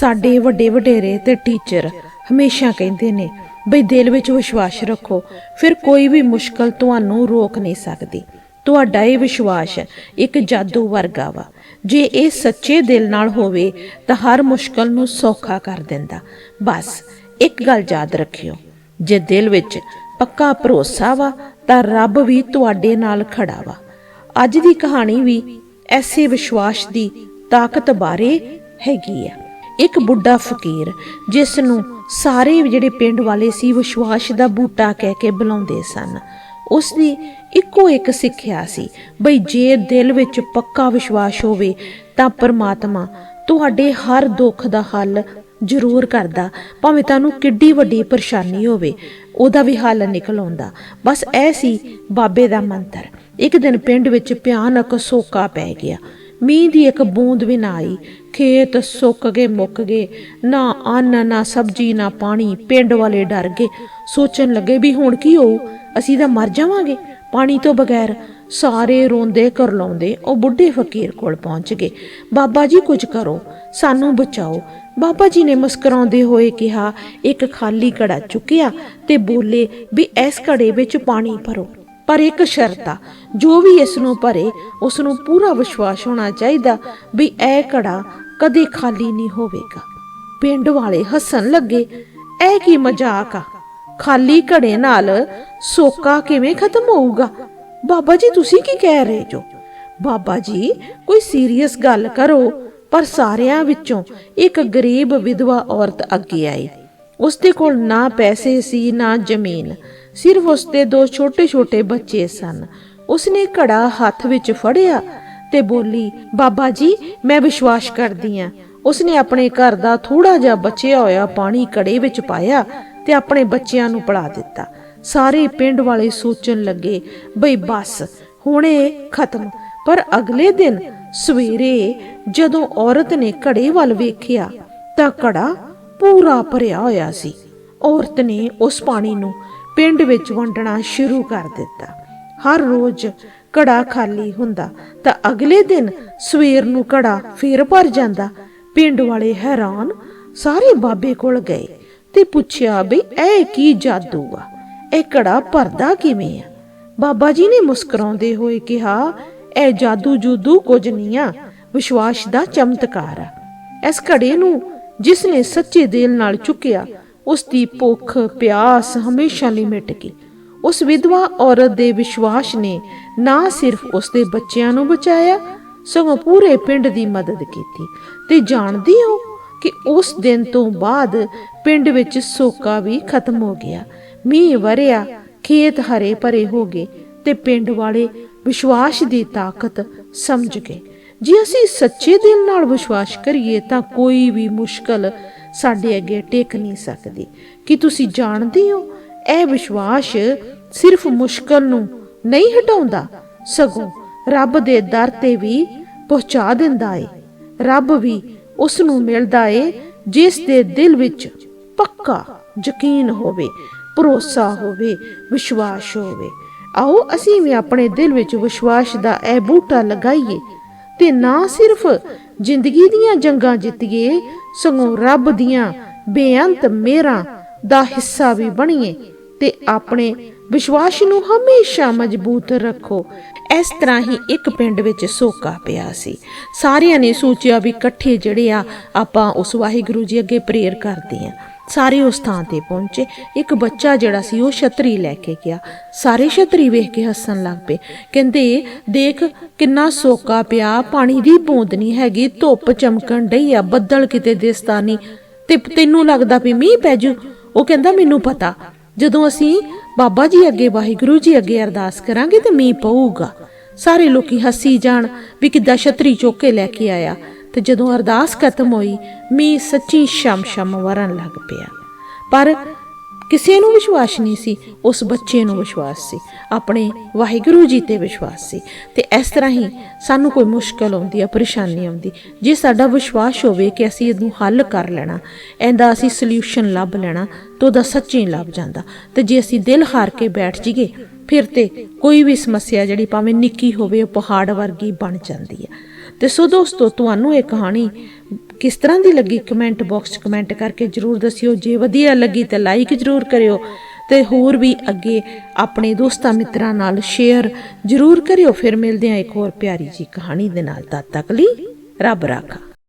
ਸਾਡੇ ਵੱਡੇ ਵਡੇਰੇ ਤੇ ਟੀਚਰ ਹਮੇਸ਼ਾ ਕਹਿੰਦੇ ਨੇ ਬਈ ਦਿਲ ਵਿੱਚ ਵਿਸ਼ਵਾਸ ਰੱਖੋ, ਫਿਰ ਕੋਈ ਵੀ ਮੁਸ਼ਕਲ ਤੁਹਾਨੂੰ ਰੋਕ ਨਹੀਂ ਸਕਦੀ। ਤੁਹਾਡਾ ਇਹ ਵਿਸ਼ਵਾਸ ਇੱਕ ਜਾਦੂ ਵਰਗਾ ਵਾ। ਜੇ ਇਹ ਸੱਚੇ ਦਿਲ ਨਾਲ ਹੋਵੇ, ਤਾਂ ਹਰ ਮੁਸ਼ਕਲ ਨੂੰ ਸੌਖਾ ਕਰ ਦਿੰਦਾ। ਬਸ ਇੱਕ ਗੱਲ ਯਾਦ ਰੱਖਿਓ, ਜੇ ਦਿਲ ਵਿੱਚ ਪੱਕਾ ਭਰੋਸਾ ਵਾ, ਤਾਂ ਰੱਬ ਵੀ ਤੁਹਾਡੇ ਨਾਲ ਖੜਾ ਵਾ। ਅੱਜ ਦੀ ਕਹਾਣੀ ਵੀ ਐਸੇ ਵਿਸ਼ਵਾਸ ਦੀ ਤਾਕਤ ਬਾਰੇ ਹੈਗੀ ਆ। ਇੱਕ ਬੁੱਢਾ ਫਕੀਰ ਜਿਸ ਨੂੰ ਸਾਰੇ ਜਿਹੜੇ ਪਿੰਡ ਵਾਲੇ ਸੀ ਵਿਸ਼ਵਾਸ ਦਾ ਬੂਟਾ ਕਹਿ ਕੇ ਬੁਲਾਉਂਦੇ ਸਨ। ਉਸ ਦੀ ਇੱਕੋ ਇੱਕ ਸਿੱਖਿਆ ਸੀ, ਬਈ ਜੇ ਦਿਲ ਵਿੱਚ ਪੱਕਾ ਵਿਸ਼ਵਾਸ ਹੋਵੇ ਤਾਂ ਪਰਮਾਤਮਾ ਤੁਹਾਡੇ ਹਰ ਦੁੱਖ ਦਾ ਹੱਲ ਜ਼ਰੂਰ ਕਰਦਾ, ਭਾਵੇਂ ਤੁਹਾਨੂੰ ਕਿੱਡੀ ਵੱਡੀ ਪਰੇਸ਼ਾਨੀ ਹੋਵੇ, ਉਹਦਾ ਵੀ ਹੱਲ ਨਿਕਲ ਆਉਂਦਾ। ਬਸ ਇਹ ਸੀ ਬਾਬੇ ਦਾ ਮੰਤਰ। ਇੱਕ ਦਿਨ ਪਿੰਡ ਵਿੱਚ ਭਿਆਨਕ ਸੋਕਾ ਪੈ ਗਿਆ। ਮੀਂਹ ਦੀ ਇੱਕ ਬੂੰਦ ਵੀ ਨਾ ਆਈ। ਖੇਤ ਸੁੱਕ ਗਏ, ਮੁੱਕ ਗਏ। ਨਾ ਅੰਨ, ਨਾ ਸਬਜ਼ੀ, ਨਾ ਪਾਣੀ। ਪਿੰਡ ਵਾਲੇ ਡਰ ਗਏ। ਸੋਚਣ ਲੱਗੇ ਵੀ ਹੁਣ ਕੀ ਹੋਊ? ਅਸੀਂ ਤਾਂ ਮਰ ਜਾਵਾਂਗੇ। ਪਾਣੀ ਤੋਂ ਬਗੈਰ ਸਾਰੇ ਰੋਂਦੇ ਕਰਲਾਉਂਦੇ ਉਹ ਬੁੱਢੇ ਫਕੀਰ ਕੋਲ ਪਹੁੰਚ ਗਏ। ਬਾਬਾ ਜੀ, ਕੁਝ ਕਰੋ, ਸਾਨੂੰ ਬਚਾਓ। ਬਾਬਾ ਜੀ ਨੇ ਮੁਸਕਰਾਉਂਦੇ ਹੋਏ ਕਿਹਾ, ਇੱਕ ਖਾਲੀ ਘੜਾ ਚੁੱਕਿਆ ਤੇ ਬੋਲੇ ਵੀ, ਇਸ ਘੜੇ ਵਿੱਚ ਪਾਣੀ ਭਰੋ। ਪਰ ਇੱਕ ਸ਼ਰਤ ਆ, ਜੋ ਵੀ ਇਸ ਨੂੰ ਭਰੇ ਉਸ ਨੂੰ ਪੂਰਾ ਵਿਸ਼ਵਾਸ ਹੋਣਾ ਚਾਹੀਦਾ ਵੀ ਇਹ ਘੜਾ ਕਦੇ ਖਾਲੀ ਨਹੀਂ ਹੋਵੇਗਾ। ਪਿੰਡ ਵਾਲੇ ਹੱਸਣ ਲੱਗੇ, ਇਹ ਕੀ ਮਜ਼ਾਕ ਆ? ਖਾਲੀ ਘੜੇ ਨਾਲ ਸੋਕਾ ਕਿਵੇਂ ਖਤਮ ਹੋਊਗਾ? ਬਾਬਾ ਜੀ, ਤੁਸੀਂ ਕੀ ਕਹਿ ਰਹੇ ਜੋ? ਬਾਬਾ ਜੀ, ਕੋਈ ਸੀਰੀਅਸ ਗੱਲ ਕਰੋ, ਪਰ ਸਾਰਿਆਂ ਵਿੱਚੋਂ ਇੱਕ ਗਰੀਬ ਵਿਧਵਾ ਔਰਤ ਅੱਗੇ ਆਈ। ਉਸ ਦੇ ਕੋਲ ਨਾ ਪੈਸੇ ਸੀ, ਨਾ ਜ਼ਮੀਨ। ਸਿਰਫ ਉਸ ਦੇ ਦੋ ਛੋਟੇ-ਛੋਟੇ ਬੱਚੇ ਸਨ। ਉਸਨੇ ਘੜਾ ਹੱਥ ਵਿੱਚ ਫੜਿਆ ਤੇ ਬੋਲੀ, ਬਾਬਾ ਜੀ, ਮੈਂ ਵਿਸ਼ਵਾਸ ਕਰਦੀ ਆ। ਉਸਨੇ ਆਪਣੇ ਘਰ ਦਾ ਥੋੜਾ ਜਿਹਾ ਬਚਿਆ ਹੋਇਆ ਪਾਣੀ ਘੜੇ ਵਿੱਚ ਪਾਇਆ ਤੇ ਆਪਣੇ ਬੱਚਿਆਂ ਨੂੰ ਪਿਲਾ ਦਿੱਤਾ। ਸਾਰੇ ਪਿੰਡ ਵਾਲੇ ਸੋਚਣ ਲੱਗੇ, ਬਈ ਬਸ, ਹੁਣ ਇਹ ਖਤਮ। ਪਰ ਅਗਲੇ ਦਿਨ ਸਵੇਰੇ ਜਦੋਂ ਔਰਤ ਨੇ ਘੜੇ ਵੱਲ ਵੇਖਿਆ ਤਾਂ ਘੜਾ ਪੂਰਾ ਭਰਿਆ ਹੋਇਆ ਸੀ। ਔਰਤ ਨੇ ਉਸ ਪਾਣੀ ਨੂੰ ਪਿੰਡ ਵਿੱਚ ਵੰਡਣਾ ਸ਼ੁਰੂ ਕਰ ਦਿੱਤਾ। ਹਰ ਰੋਜ਼ ਘੜਾ ਖਾਲੀ ਹੁੰਦਾ, ਤਾਂ ਅਗਲੇ ਦਿਨ ਸਵੇਰ ਨੂੰ ਘੜਾ ਫੇਰ ਭਰ ਜਾਂਦਾ। ਪਿੰਡ ਵਾਲੇ ਹੈਰਾਨ ਸਾਰੇ ਬਾਬੇ ਕੋਲ ਗਏ ਤੇ ਪੁੱਛਿਆ ਵੀ ਇਹ ਕੀ ਜਾਦੂ ਆ? ਇਹ ਘੜਾ ਭਰਦਾ ਕਿਵੇਂ ਆ? ਬਾਬਾ ਜੀ ਨੇ ਮੁਸਕਰਾਉਂਦੇ ਹੋਏ ਕਿਹਾ, ਇਹ ਜਾਦੂ ਜੂਦੂ ਕੁਝ ਨਹੀਂ ਆ, ਵਿਸ਼ਵਾਸ ਦਾ ਚਮਤਕਾਰ ਆ। ਇਸ ਘੜੇ ਨੂੰ ਜਿਸ ਨੇ ਸੱਚੇ ਦਿਲ ਨਾਲ ਚੁੱਕਿਆ ਉਸ ਦੀ ਭੁੱਖ, ਪਿਆਸ ਹਮੇਸ਼ਾ ਲਈ ਮਿਟ ਗਈ। ਉਸ ਵਿਧਵਾ ਔਰਤ ਦੇ ਵਿਸ਼ਵਾਸ ਨੇ ਨਾ ਸਿਰਫ ਉਸ ਦੇ ਬੱਚਿਆਂ ਨੂੰ ਬਚਾਇਆ, ਸਗੋਂ ਪੂਰੇ ਪਿੰਡ ਦੀ ਮਦਦ ਕੀਤੀ। ਤੇ ਜਾਣਦੀ ਹੋ ਕਿ ਉਸ ਦਿਨ ਤੋਂ ਬਾਅਦ ਪਿੰਡ ਵਿੱਚ ਸੋਕਾ ਵੀ ਖਤਮ ਹੋ ਗਿਆ। ਮੀਂਹ ਵਰਿਆ ਖੇਤ ਹਰੇ ਭਰੇ ਹੋ ਗਏ ਤੇ ਪਿੰਡ ਵਾਲੇ ਵਿਸ਼ਵਾਸ ਦੀ ਤਾਕਤ ਸਮਝ ਗਏ। ਜੇ ਅਸੀਂ ਸੱਚੇ ਦਿਲ ਨਾਲ ਵਿਸ਼ਵਾਸ ਕਰੀਏ ਤਾਂ ਕੋਈ ਵੀ ਮੁਸ਼ਕਲ ਸਾਡੇ ਅੱਗੇ ਟਿਕ ਨਹੀਂ ਸਕਦੀ। ਕਿ ਤੁਸੀਂ ਜਾਣਦੇ ਹੋ, ਇਹ ਵਿਸ਼ਵਾਸ ਸਿਰਫ ਮੁਸ਼ਕਲ ਨੂੰ ਨਹੀਂ ਹਟਾਉਂਦਾ, ਸਗੋਂ ਰੱਬ ਦੇ ਦਰ ਤੇ ਵੀ ਪਹੁੰਚਾ ਦਿੰਦਾ ਏ। ਰੱਬ ਵੀ ਉਸ ਨੂੰ ਮਿਲਦਾ ਏ, ਜਿਸ ਦੇ ਦਿਲ ਵਿੱਚ ਪੱਕਾ ਯਕੀਨ ਹੋਵੇ, ਭਰੋਸਾ ਹੋਵੇ, ਵਿਸ਼ਵਾਸ ਹੋਵੇ। ਆਓ, ਅਸੀਂ ਵੀ ਆਪਣੇ ਦਿਲ ਵਿੱਚ ਵਿਸ਼ਵਾਸ ਦਾ ਇਹ ਬੂਟਾ ਲਗਾਈਏ। ਤੇ ਨਾ ਸਿਰਫ ਜ਼ਿੰਦਗੀ ਦੀਆਂ ਜੰਗਾਂ ਜਿੱਤੀਏ, ਸਗੋਂ ਰੱਬ ਦੀਆਂ ਬੇਅੰਤ ਮਿਹਰਾਂ ਦਾ ਹਿੱਸਾ ਵੀ ਬਣੀਏ ਤੇ ਆਪਣੇ ਵਿਸ਼ਵਾਸ ਨੂੰ ਹਮੇਸ਼ਾ ਮਜ਼ਬੂਤ ਰੱਖੋ। ਇਸ ਤਰ੍ਹਾਂ ਹੀ ਇੱਕ ਪਿੰਡ ਵਿੱਚ ਸੋਕਾ ਪਿਆ ਸੀ। ਸਾਰਿਆਂ ਨੇ ਸੋਚਿਆ ਵੀ ਇਕੱਠੇ ਜਿਹੜੇ ਆ, ਆਪਾਂ ਉਸ ਵਾਹਿਗੁਰੂ ਜੀ ਅੱਗੇ ਪ੍ਰੇਅਰ ਕਰਦੇ ਆ। ਸਾਰੇ ਉਸ ਥਾਂ ਤੇ ਪਹੁੰਚੇ। ਇੱਕ ਬੱਚਾ ਜਿਹੜਾ ਸੀ, ਉਹ ਛਤਰੀ ਲੈ ਕੇ ਗਿਆ। ਸਾਰੇ ਛਤਰੀ ਵੇਖ ਕੇ ਹੱਸਣ ਲੱਗ ਪਏ। ਕਹਿੰਦੇ, ਦੇਖ, ਕਿੰਨਾ ਸੋਕਾ ਪਿਆ। ਪਾਣੀ ਦੀ ਬੂੰਦ ਨਹੀਂ ਹੈਗੀ। ਧੁੱਪ ਚਮਕਣ ਡਈ ਆ। ਬੱਦਲ ਕਿਤੇ ਦਿਸਦਾ ਨਹੀਂ। ਤੇ ਤੈਨੂੰ ਲੱਗਦਾ ਵੀ ਮੀਂਹ ਪੈ ਜੂ? ਉਹ ਕਹਿੰਦਾ, ਮੈਨੂੰ ਪਤਾ। ਜਦੋਂ ਅਸੀਂ ਬਾਬਾ ਜੀ ਅੱਗੇ, ਵਾਹਿਗੁਰੂ ਜੀ ਅੱਗੇ ਅਰਦਾਸ ਕਰਾਂਗੇ ਤੇ ਮੀਂਹ ਪਊਗਾ। ਸਾਰੇ ਲੋਕੀ ਹੱਸੀ ਜਾਣ ਵੀ ਕਿੱਦਾਂ ਛਤਰੀ ਚੁੱਕ ਲੈ ਕੇ ਆਇਆ। ਤੇ ਜਦੋਂ ਅਰਦਾਸ ਖਤਮ ਹੋਈ, ਮੀਂਹ ਸੱਚੀ ਸ਼ਮ ਸ਼ਮ ਵਰਨ ਲੱਗ ਪਿਆ। ਪਰ ਕਿਸੇ ਨੂੰ ਵਿਸ਼ਵਾਸ ਨਹੀਂ ਸੀ, ਉਸ ਬੱਚੇ ਨੂੰ ਵਿਸ਼ਵਾਸ ਸੀ, ਆਪਣੇ ਵਾਹਿਗੁਰੂ ਜੀ ਤੇ ਵਿਸ਼ਵਾਸ ਸੀ। ਤੇ ਇਸ ਤਰ੍ਹਾਂ ਹੀ ਸਾਨੂੰ ਕੋਈ ਮੁਸ਼ਕਲ ਆਉਂਦੀ ਹੈ ਪਰੇਸ਼ਾਨੀ ਆਉਂਦੀ, ਜੇ ਸਾਡਾ ਵਿਸ਼ਵਾਸ ਹੋਵੇ ਕਿ ਅਸੀਂ ਇਹਨੂੰ ਹੱਲ ਕਰ ਲੈਣਾ, ਇਹਦਾ ਅਸੀਂ ਸੋਲੂਸ਼ਨ ਲੱਭ ਲੈਣਾ, ਤਾਂ ਉਹਦਾ ਸੱਚੀ ਲੱਭ ਜਾਂਦਾ। ਤੇ ਜੇ ਅਸੀਂ ਦਿਲ ਹਾਰ ਕੇ ਬੈਠ ਜੀਏ ਫਿਰ ਤੇ ਕੋਈ ਵੀ ਸਮੱਸਿਆ ਜਿਹੜੀ ਭਾਵੇਂ ਨਿੱਕੀ ਹੋਵੇ, ਉਹ ਪਹਾੜ ਵਰਗੀ ਬਣ ਜਾਂਦੀ ਹੈ। ਤੇ ਸੋ ਦੋਸਤੋ, ਤੁਹਾਨੂੰ ਇਹ ਕਹਾਣੀ ਕਿਸ ਤਰ੍ਹਾਂ ਦੀ ਲੱਗੀ? ਕਮੈਂਟ ਬਾਕਸ 'ਚ ਕਮੈਂਟ ਕਰਕੇ ਜਰੂਰ ਦੱਸਿਓ। ਜੇ ਵਧੀਆ ਲੱਗੀ ਤਾਂ ਲਾਈਕ ਜਰੂਰ ਕਰਿਓ ਤੇ ਹੋਰ ਵੀ ਅੱਗੇ ਆਪਣੇ ਦੋਸਤਾਂ ਮਿੱਤਰਾਂ ਨਾਲ ਸ਼ੇਅਰ ਜਰੂਰ ਕਰਿਓ। ਫਿਰ ਮਿਲਦੇ ਹਾਂ ਇੱਕ ਹੋਰ ਪਿਆਰੀ ਜੀ ਕਹਾਣੀ ਦੇ ਨਾਲ। ਤਦ ਤੱਕ ਲਈ ਰੱਬ ਰਾਖਾ।